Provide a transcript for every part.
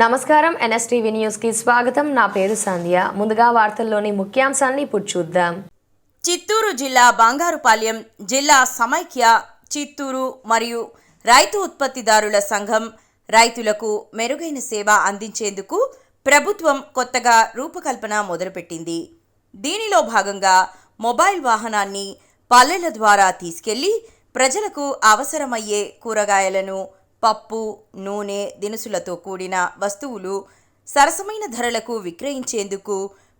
నమస్కారం ఎన్ఎస్టీవీ న్యూస్కి స్వాగతం. నా పేరు సంధ్య. ముందుగా వార్తల్లోని ముఖ్యాంశాన్ని ఇప్పుడు చూద్దాం. చిత్తూరు జిల్లా బంగారుపాలెం జిల్లా సమైక్య చిత్తూరు మరియు రైతు ఉత్పత్తిదారుల సంఘం రైతులకు మెరుగైన సేవ అందించేందుకు ప్రభుత్వం కొత్తగా రూపకల్పన మొదలుపెట్టింది. దీనిలో భాగంగా మొబైల్ వాహనాన్ని పల్లెల ద్వారా తీసుకెళ్ళి ప్రజలకు అవసరమయ్యే కూరగాయలను పప్పు నూనె దినుసులతో కూడిన వస్తువులు సరసమైన ధరలకు విక్రయించేందుకు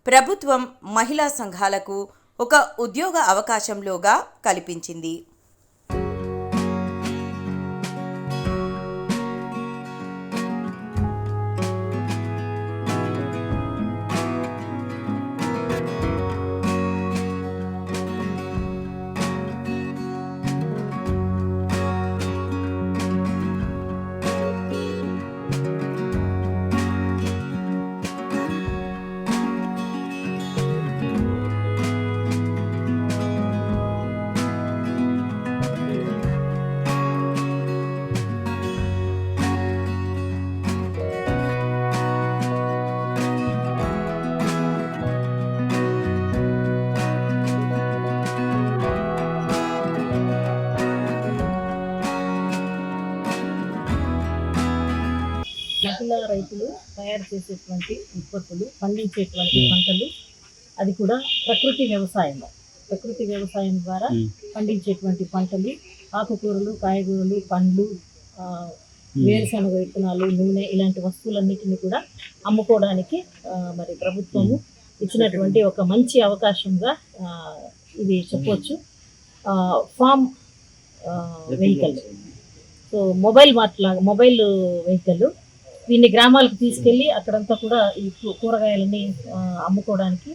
ప్రభుత్వం మహిళా సంఘాలకు ఒక ఉద్యోగ అవకాశంలోగా కల్పించింది. మహిళా రైతులు తయారు చేసేటువంటి ఉత్పత్తులు పండించేటువంటి పంటలు అది కూడా ప్రకృతి వ్యవసాయంలో. ప్రకృతి వ్యవసాయం ద్వారా పండించేటువంటి పంటలు ఆకుకూరలు కాయగూరలు పండ్లు వేరుశనగ విత్తనాలు నూనె ఇలాంటి వస్తువులన్నిటిని కూడా అమ్ముకోవడానికి మరి ప్రభుత్వము ఇచ్చినటువంటి ఒక మంచి అవకాశంగా ఇది చెప్పవచ్చు farm vehicle. So mobile mart లాగా మొబైల్ వెహికల్ దీన్ని గ్రామాలకు తీసుకెళ్ళి అక్కడంతా కూడా ఈ కూరగాయలని అమ్ముకోవడానికి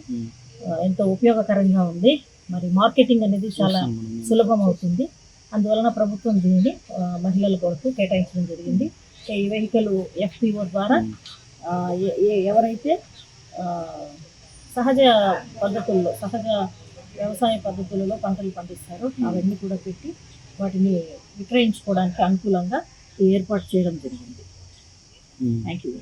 ఎంతో ఉపయోగకరంగా ఉంది. మరి మార్కెటింగ్ అనేది చాలా సులభం అవుతుంది. అందువలన ప్రభుత్వం దీనిని మహిళల కొరకు కేటాయించడం జరిగింది. ఈ వెహికల్ ఎఫ్పిఓ ద్వారా ఎవరైతే సహజ పద్ధతుల్లో సహజ వ్యవసాయ పద్ధతులలో పంటలు పండిస్తారో అవన్నీ కూడా పెట్టి వాటిని విక్రయించుకోవడానికి అనుకూలంగా ఏర్పాటు చేయడం జరిగింది. Mm. Thank you.